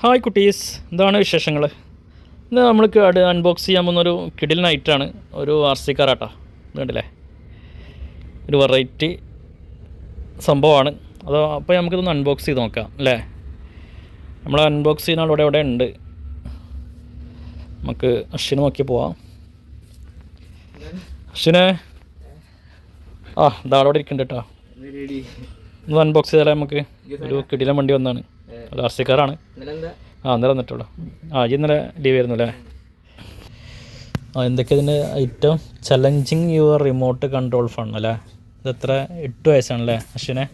Hi കുട്ടീസ് എന്താണ് വിശേഷങ്ങൾ ഇന്ന് നമ്മൾക്ക് അട് അൺബോക്സ് ചെയ്യാൻ പോകുന്ന ഒരു കിഡിൽ നൈറ്റാണ് ഒരു ആർ സി കാറാട്ടോ ഇത് കണ്ടില്ലേ ഒരു വെറൈറ്റി സംഭവമാണ്. അതോ അപ്പോൾ നമുക്കിതൊന്ന് അൺബോക്സ് ചെയ്ത് നോക്കാം അല്ലേ? നമ്മൾ അൺബോക്സ് ചെയ്യുന്ന ആളിവിടെ ഇവിടെ ഉണ്ട്. നമുക്ക് അശ്വിന് നോക്കി പോവാം. അശ്വിനെ? ആ ഇതാളവിടെ ഇരിക്കുന്നുണ്ട് കേട്ടോ. ഒന്ന് അൺബോക്സ് ചെയ്താലേ നമുക്ക് ഒരു കിടിലം വണ്ടി വന്നാണ് ഒരു ആർ സി കാറാണ് ആ ഇന്നലെ വന്നിട്ടുള്ളൂ. ആ ഇന്നലെ ലീവ് ആയിരുന്നു അല്ലേ? ആ എന്തൊക്കെ ഇതിന്റെ item challenging your remote control fund അല്ലേ? ഇത് എത്ര? എട്ട് വയസ്സാണല്ലേ അശ്വിനെ?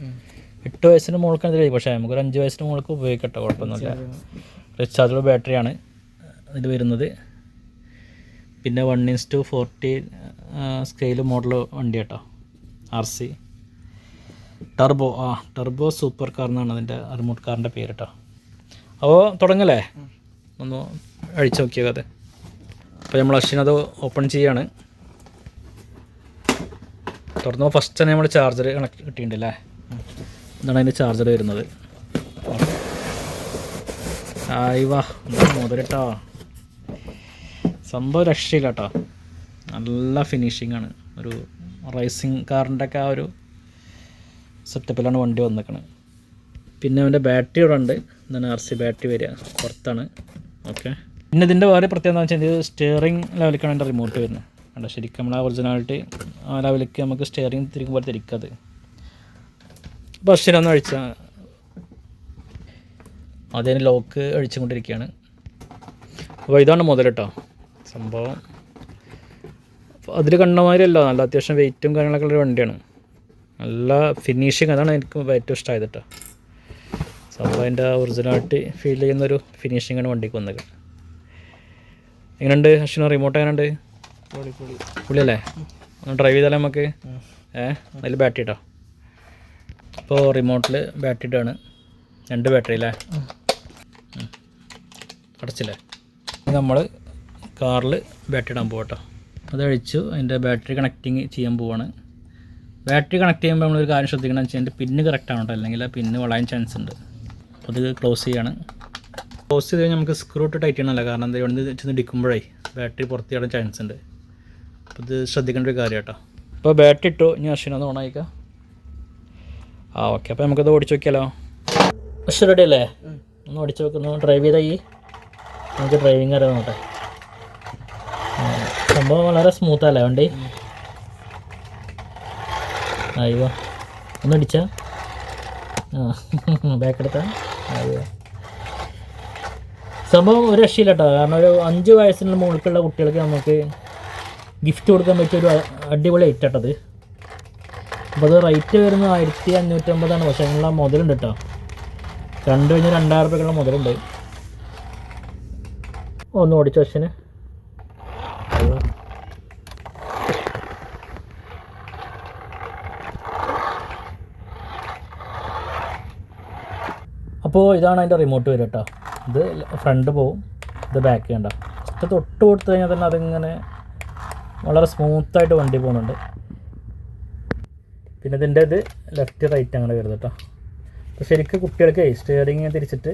എട്ട് വയസ്സിന് മുകൾക്കാണ് ഇതിൽ പക്ഷേ നമുക്കൊരു അഞ്ച് വയസ്സിന് മുകൾക്ക് ഉപയോഗിക്കട്ടെ കുഴപ്പമൊന്നുമില്ല. റീചാർജബിൾ ബാറ്ററിയാണ് ഇത് വരുന്നത്. പിന്നെ one is to forty scale model വണ്ടി കേട്ടോ. R C. ടർബോ ആ ടർബോ സൂപ്പർ കാർ എന്നാണ് അതിന്റെ റിമോട്ട് കാറിന്റെ പേര് കേട്ടോ അപ്പോൾ തുടങ്ങല്ലേ? ഒന്ന് അഴിച്ചു നോക്കിയത് അത്. അപ്പോൾ നമ്മൾ അശ്വിനത് ഓപ്പൺ ചെയ്യാണ്. തുറന്നു ഫസ്റ്റ് തന്നെ നമ്മൾ ചാർജർ കണക്ട് കിട്ടിയിട്ടുണ്ട് അല്ലേ ഇതാണ് അതിന്റെ ചാർജർ വരുന്നത്. ആയി വാ മുതലിട്ടോ. സംഭവം രക്ഷയില്ല കേട്ടോ. നല്ല ഫിനിഷിംഗ് ആണ്. ഒരു റൈസിങ് കാറിന്റെ ഒക്കെ ആ ഒരു സെറ്റപ്പിലാണ് വണ്ടി വന്നിരിക്കുന്നത് പിന്നെ അവന്റെ ബാറ്ററി ഇവിടെ ഉണ്ട്. എന്താണ് ആർ സി ബാറ്ററി വരിക. പുറത്താണ്. ഓക്കെ പിന്നെ ഇതിന്റെ വേറെ പ്രത്യേകത എന്ന് വെച്ചാൽ ഇത് സ്റ്റിയറിംഗ് ലെവലിലേക്കാണ് എന്റെ റിമോട്ട് വരുന്നത്. അല്ല ശരിക്കും നമ്മൾ ആ ഒറിജിനാലിറ്റി ആ ലെവലിലേക്ക് നമുക്ക് സ്റ്റിയറിംഗ് തിരിക്കുമ്പോൾ തിരിക്കത്. അപ്പോൾ അഴിച്ച. അതിന് ലോക്ക് അഴിച്ചുകൊണ്ടിരിക്കുകയാണ്. അപ്പോൾ ഇതാണ് മുതൽ കേട്ടോ സംഭവം. അതിൽ കണ്ടമാതിരിയല്ല നല്ല അത്യാവശ്യം വെയിറ്റും കാര്യങ്ങളൊക്കെ ഉള്ളൊരു വണ്ടിയാണ്. നല്ല ഫിനിഷിങ് അതാണ് എനിക്ക് ഏറ്റവും ഇഷ്ടമായത് കേട്ടോ സംഭവം അതിന്റെ ഒറിജിനാലിറ്റി ഫീൽ ചെയ്യുന്നൊരു ഫിനിഷിങ്ങാണ് വണ്ടിക്ക് വന്നത്. എങ്ങനെയുണ്ട് അശ്വിന? റിമോട്ട് എങ്ങനെയുണ്ട്? പുള്ളിയല്ലേ? ഒന്ന് ഡ്രൈവ് ചെയ്താലേ നമുക്ക്? ഏ? നല്ല ബാറ്ററി ഇട്ടോ അപ്പോൾ റിമോട്ടിൽ ബാറ്ററി ഇട്ടാണ്. രണ്ട് ബാറ്ററി അല്ലേ. അടച്ചില്ലേ? നമ്മൾ കാറിൽ ബാറ്ററി ഇടാൻ പോകട്ടോ അത് കഴിച്ചു അതിന്റെ ബാറ്ററി കണക്റ്റിങ് ചെയ്യാൻ പോവാണ്. ബാറ്ററി കണക്ട് ചെയ്യുമ്പോൾ നമ്മളൊരു കാര്യം ശ്രദ്ധിക്കണം വെച്ചാൽ എന്റെ പിന്ന് കറക്റ്റ് ആണോ അല്ലെങ്കിൽ ആ പിന്ന് വളയാൻ ചാൻസ് ഉണ്ട്. അപ്പോൾ അത് ക്ലോസ് ചെയ്യാണ്. ക്ലോസ് ചെയ്ത് കഴിഞ്ഞാൽ നമുക്ക് സ്ക്രൂ ഇട്ട് ടൈറ്റ് ചെയ്യണമല്ലോ കാരണം എന്താ ഇവിടെ ചെന്ന് ഇടിക്കുമ്പോഴേ ബാറ്ററി പുറത്ത് ചാടാൻ ചാൻസ് ഉണ്ട്. അപ്പോൾ ഇത് ശ്രദ്ധിക്കേണ്ട ഒരു കാര്യം കേട്ടോ അപ്പോൾ ബാറ്ററി ഇട്ടു. ഇനി അശ്വിനെ ഒന്ന് ഓണായിക്കാം. ആ ഓക്കെ അപ്പോൾ നമുക്കത് ഓടിച്ചു നോക്കിയാലോ? അശ്വ റെഡി അല്ലേ? ഒന്ന് ഓടിച്ചു നോക്കുന്നു ഡ്രൈവ് ചെയ്താൽ ഈ. നമുക്ക് ഡ്രൈവിംഗ് അറിയാം നോട്ടെ സംഭവം വളരെ സ്മൂത്തല്ലേ വണ്ടി? അയ്യോ ഒന്ന് അടിച്ച ആ ബാക്ക് എടുത്ത അയ്യോ സംഭവം ഒരു രക്ഷയില്ല കേട്ടോ കാരണം ഒരു അഞ്ച് വയസ്സിനുള്ള മുകളിലുള്ള കുട്ടികൾക്ക് നമുക്ക് ഗിഫ്റ്റ് കൊടുക്കാൻ പറ്റിയ ഒരു അടിപൊളി ഐറ്റം കേട്ടത് അപ്പോൾ അത് റേറ്റ് വരുന്നത് ആയിരത്തി അഞ്ഞൂറ്റമ്പതാണ് പക്ഷേ അതിനുള്ള മുതലുണ്ട് കേട്ടോ കണ്ടു കഴിഞ്ഞാൽ രണ്ടായിരം രൂപയ്ക്കുള്ള മുതലുണ്ട്. ഒന്ന് ഓടിച്ചു പക്ഷേ അപ്പോൾ ഇതാണ് അതിന്റെ റിമോട്ട് വരിക കേട്ടോ ഇത് ഫ്രണ്ട് പോവും ഇത് ബാക്ക് കണ്ട ഇത് തൊട്ട് കൊടുത്തു കഴിഞ്ഞാൽ തന്നെ അതിങ്ങനെ വളരെ സ്മൂത്തായിട്ട് വണ്ടി പോകുന്നുണ്ട് പിന്നെ ഇതിന്റെ ഇത് ലെഫ്റ്റ് റൈറ്റ് അങ്ങനെ വരുന്നത് കേട്ടോ അപ്പോൾ ശരിക്കും കുട്ടികൾക്ക് സ്റ്റിയറിങ് തിരിച്ചിട്ട്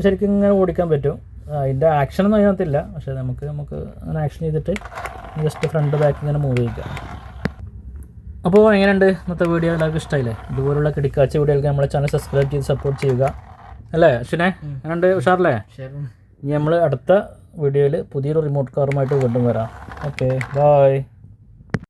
ശരിക്കും ഇങ്ങനെ ഓടിക്കാൻ പറ്റും. അതിന്റെ ആക്ഷനൊന്നും അതിനകത്തില്ല. പക്ഷേ നമുക്ക് നമുക്ക് അങ്ങനെ ആക്ഷൻ ചെയ്തിട്ട് ജസ്റ്റ് ഫ്രണ്ട് ബാക്ക് ഇങ്ങനെ മൂവ് ചെയ്യിക്കാം അപ്പോൾ എങ്ങനെയുണ്ട് ഇന്നത്തെ വീഡിയോ എല്ലാവർക്കും ഇഷ്ടമായില്ലേ ഇതുപോലുള്ള കിടിക്കാച്ച വീഡിയോകൾക്ക് നമ്മളെ ചാനൽ സബ്സ്ക്രൈബ് ചെയ്ത് സപ്പോർട്ട് ചെയ്യുക. അല്ലേ അശ്വിനെ എങ്ങനെയുണ്ട്? ഉഷാറല്ലേ? ഇനി നമ്മൾ അടുത്ത വീഡിയോയിൽ പുതിയൊരു റിമോട്ട് കാറുമായിട്ട് വീണ്ടും വരാം. Okay bye